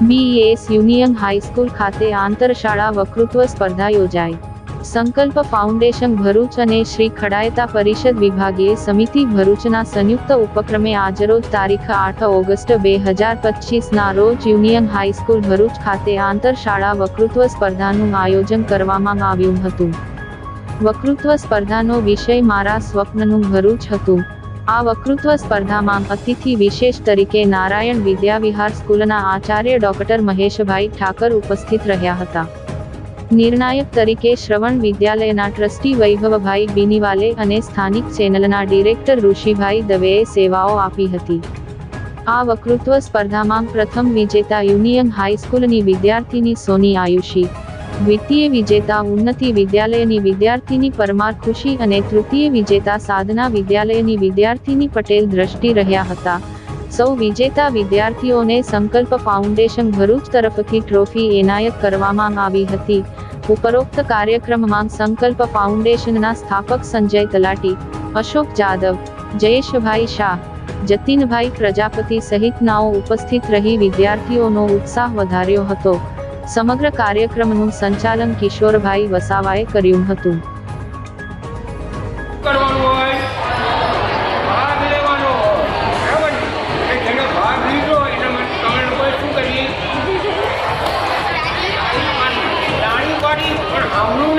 BS union high school ખાતે આંતરશાળા વકૃત્વ સ્પર્ધા યોજાઈ. સંકલ્પ ફાઉન્ડેશન ભરૂચ અને શ્રી ખડાયતા પરિષદ વિભાગીય સમિતિ ભરૂચના સંયુક્ત ઉપક્રમે આજરોજ તારીખ આઠ ઓગસ્ટ બે હજાર પચીસના રોજ યુનિયન હાઈસ્કૂલ ભરૂચ ખાતે આંતરશાળા વક્તૃત્વ સ્પર્ધાનું આયોજન કરવામાં આવ્યું હતું. વકૃત્વ સ્પર્ધાનો વિષય મારા સ્વપ્નનું ભરૂચ હતું. આ વક્તૃત્વ સ્પર્ધામાં અતિથિ વિશેષ તરીકે નારાયણ વિદ્યાવિહાર સ્કૂલના આચાર્ય ડોક્ટર મહેશભાઈ ઠાકર ઉપસ્થિત રહ્યા હતા. નિર્ણાયક તરીકે શ્રવણ વિદ્યાલયના ટ્રસ્ટી વૈભવભાઈ બિનીવાલે અને સ્થાનિક ચેનલના ડિરેક્ટર ઋષિભાઈ દવેએ સેવાઓ આપી હતી. આ વકૃત્વ સ્પર્ધામાં પ્રથમ વિજેતા યુનિયન હાઈસ્કૂલની વિદ્યાર્થીની સોની આયુષી દ્વિતીય વિજેતા ઉન્નતિ વિદ્યાલયની વિદ્યાર્થીની પરમાર ખુશી અને તૃતીય વિજેતા સાધના વિદ્યાલયની વિદ્યાર્થીની પટેલ દ્રષ્ટિ રહ્યા હતા. સૌ વિજેતા વિદ્યાર્થીઓને સંકલ્પ ફાઉન્ડેશન ભરૂચ તરફથી ટ્રોફી એનાયત કરવામાં આવી હતી. ઉપરોક્ત કાર્યક્રમમાં સંકલ્પ ફાઉન્ડેશનના સ્થાપક સંજય તલાટી, અશોક જાદવ, જયેશભાઈ શાહ, જતીનભાઈ પ્રજાપતિ સહિતનાઓ ઉપસ્થિત રહી વિદ્યાર્થીઓનો ઉત્સાહ વધાર્યો હતો. સમગ્ર કાર્યક્રમનું સંચાલન કિશોરભાઈ વસાવાએ કર્યું હતું. પણ આવનું